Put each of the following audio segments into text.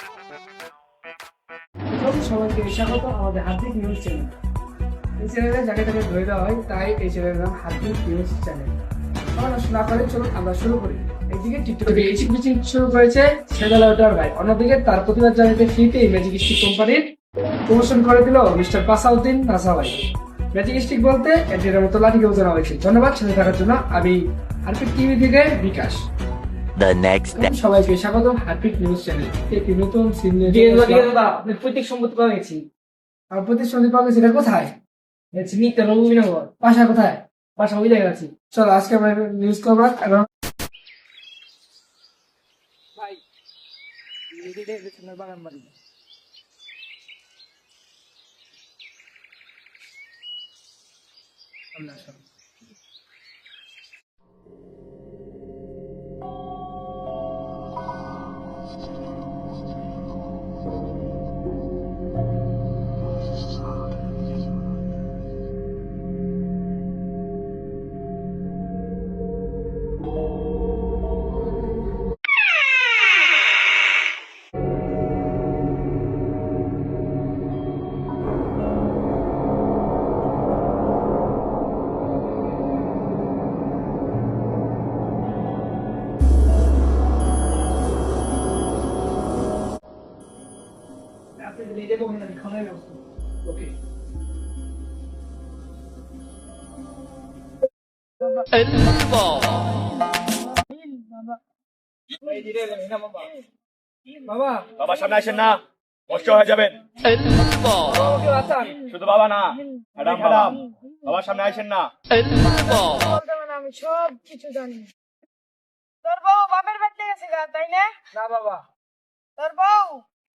করে। তার প্রতিবাদ জানাতে ফ্রিতে ম্যাজিক স্টিক কোম্পানির প্রমোশন করে দিল মিস্টার পাসাউদ্দিন নাসা ভাই ম্যাজিক স্টিক বলতে এটির মতো হয়েছে। ধন্যবাদ সাথে থাকার জন্য। আমি হারপিক টিভি থেকে বিকাশ। The next day. সবাইকে হারপিক নিউজ চ্যানেল একটি নতুন সিন আপনি পৈতৃক সম্পত্তি পাওয়া গেছি। আর পাওয়া গেছে এটা কোথায়? নিত্য বাসা কোথায়? বাসা ওই জায়গায় আছি। চলো আজকে আমরা নিউজ করব এবং ভাই বাগান বাড়ি। সামনে কখন না খাওয়ার ব্যবস্থা ওকে বাবা বাবা সামনে আসেন না। কষ্ট হয়ে যাবেন। শুধু বাবা না ম্যাডাম ম্যাডাম বাবার সামনে আসেন না। মানে আমি সব কিছু জানি তোর বউ বাপের বাড়িতে গেছে গা তাই না? না বাবা। তোর বউ?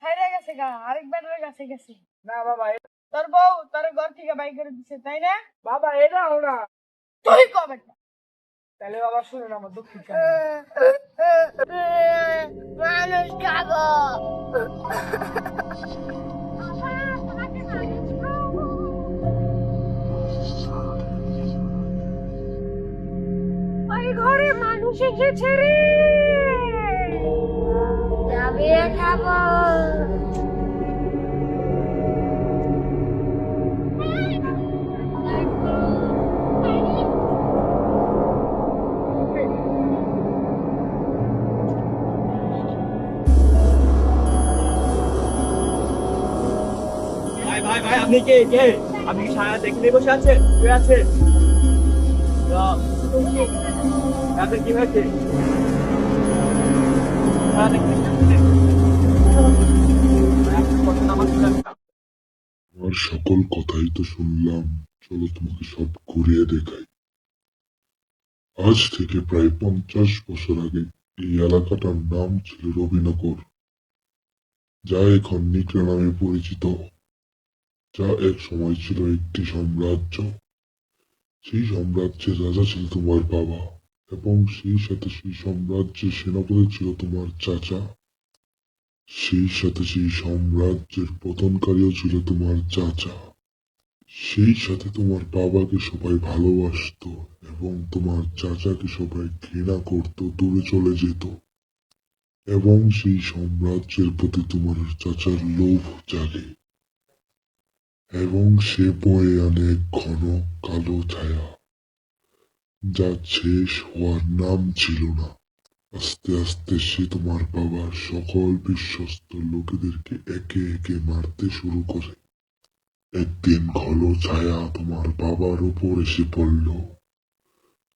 হাইরে গেছে গা আরেক কাছে গেছে। না বাবা তোর বউ তোর ঘর থেকে বাই করে দিছে তাই না? বাবা এটা হো না। তুই কবে তাহলে বাবা শুনুন আমার দুঃখিত মানুষ খাব। ঘরে মানুষ এসেছে রে। যাবে খাব। ভাই ভাই আপনি কে? কে? আপনি কি সারা দেখলে বসে আছেন? শুয়ে আছেন? আপনার কি হয়েছে? আমার সকল কথাই তো শুনলাম। চলো তোমাকে সব ঘুরিয়ে দেখাই। আজ থেকে প্রায় পঞ্চাশ বছর আগে এই এলাকাটার নাম ছিল রবিনগর, যা এখন নিকরা নামে পরিচিত, যা এক সময় ছিল একটি সাম্রাজ্য। সেই সাম্রাজ্যের রাজা ছিল তোমার বাবা। এবং সেই সাথে সেই সাম্রাজ্যের সেনাপতি ছিল তোমার চাচা। সেই সাথে সেই সাম্রাজ্যের পতনকারীও ছিল তোমার চাচা। সেই সাথে তোমার বাবাকে সবাই ভালোবাসতো এবং তোমার চাচাকে সবাই ঘৃণা করত, দূরে চলে যেত। এবং সেই সাম্রাজ্যের প্রতি তোমার চাচার লোভ জাগে। এবং সে বয়ে আনে ঘন কালো ছায়া। যা শেষ হওয়ার নাম ছিল না। আস্তে আস্তে সে তোমার বাবার সকল বিশ্বস্ত লোকেদেরকে একে একে মারতে শুরু করে। একদিন ঘন ছায়া তোমার বাবার উপর এসে পড়ল,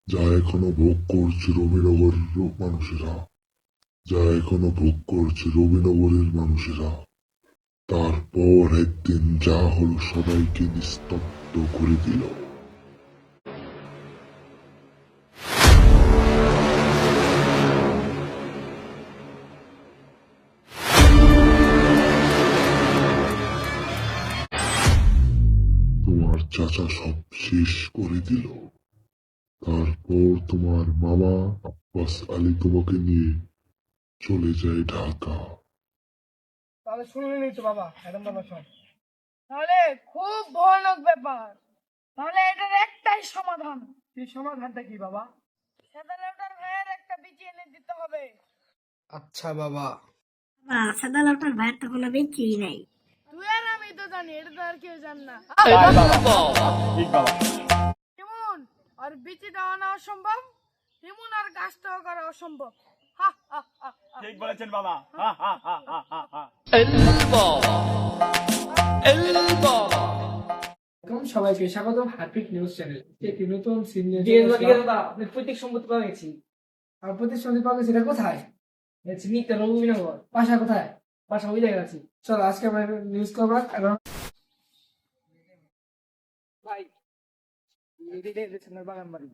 যা এখনও ভোগ করছে রবিনগরের মানুষেরা। যা এখনও ভোগ করছে রবিনগরের মানুষেরা। তারপর একদিন যা হলো সবাইকে নিস্তব্ধ করে দিল। চাচা সব শেষ করে দিল। তারপর তোমার মামা আব্বাস আলী তোমাকে নিয়ে চলে যায় ঢাকা। তাহলে তো বাবা ম্যাডাম বাবা সব। তাহলে খুব ভয়ানক ব্যাপার। তাহলে এটার একটাই সমাধান। এই সমাধানটা কি বাবা? সাদা লেউটার ভাইয়ের একটা বিচি এনে দিতে হবে। আচ্ছা বাবা। সাদা লটার ভাইয়ের তো কোনো বেচি নাই। তুই আর তো জানি এটা তো আর কেউ জান না। ঠিক বাবা। হিমুন আর বিচিটা আনা অসম্ভব? হিমুন আর গাছটাও করা অসম্ভব। ঠিক বলেছেন বাবা। সবাইকে হারপিক নিউজ চ্যানেল। একটি নতুন পৈতৃক সম্পত্তি পাওয়া গেছি। আর প্রতিশ্রুতি পাওয়া গেছে এটা কোথায়? বাসা কোথায়? বাসা সবই জায়গায় আছি। চল আজকে আমরা নিউজ করব। ভাই বাগান বাড়ি।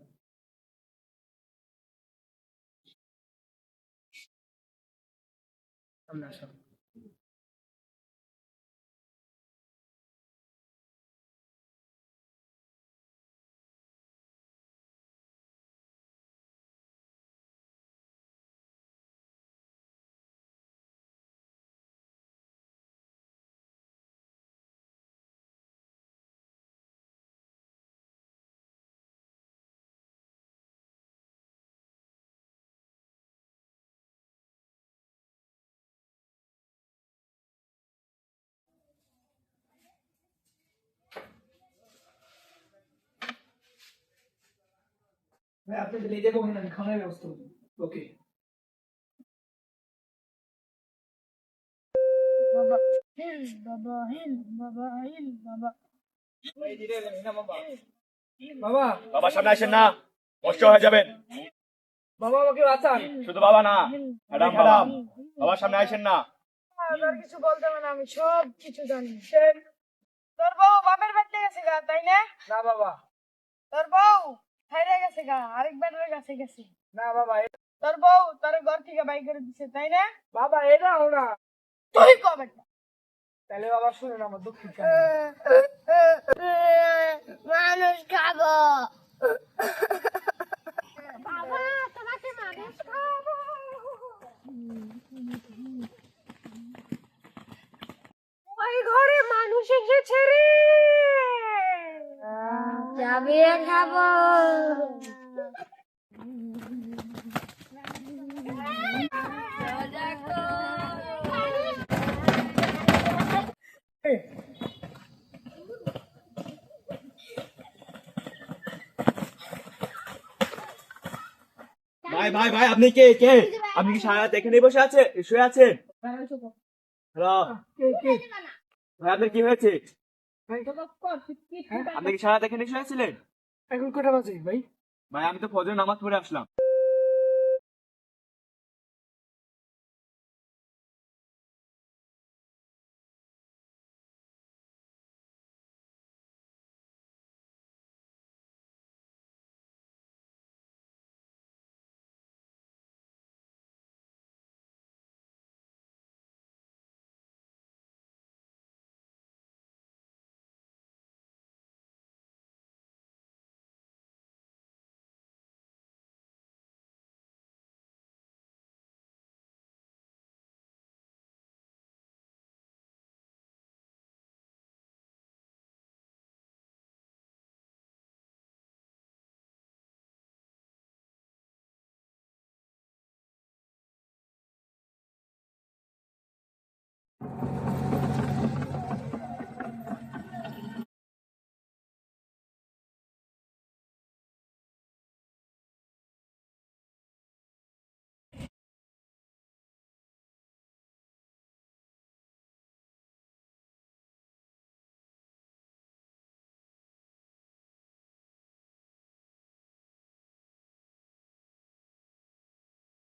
ভাই আপনি তো লেজে বসে আমি খাওয়ানোর ব্যবস্থা করব। ওকে। বাবা হিল বাবা হিল বাবা হিল বাবা বাবা। বাবা। সামনে আসেন না কষ্ট হয়ে যাবেন। বাবা আমাকে বাঁচান। শুধু বাবা না ম্যাডাম ম্যাডাম বাবার সামনে আসেন না। আর আর কিছু বলতে হবে না আমি সব কিছু জানি। তোর বউ বাপের বাড়িতে গেছে তাই না? না বাবা। তোর বউ? হাইরে গেছে গা আরেক কাছে গেছে। না বাবা তোর বউ তোর ঘর থেকে বাই করে দিছে তাই না? বাবা এটাও না। তুই কবে? তাহলে বাবা শুনেন আমার দুঃখিত। মানুষ খাব। বাবা তোমাকে মানুষ খাব। ওই ঘরে মানুষ এসেছে রে। খাব। ভাই ভাই ভাই আপনি কে? কে? আপনি কি সারা রাত এখানেই বসে আছে শুয়ে আছেন? হ্যালো? ভাই আপনার কি হয়েছে? আপনি কি সারা দেখে আছিলেন? এখন কটা বাজে ভাই? ভাই আমি তো ফজর নামাজ পড়ে আসলাম।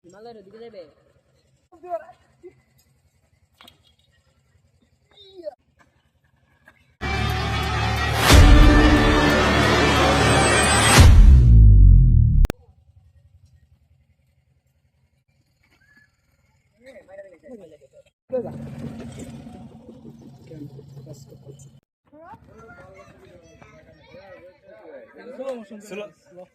হিমালয়ের ওদিকে যাবে Slow, slow.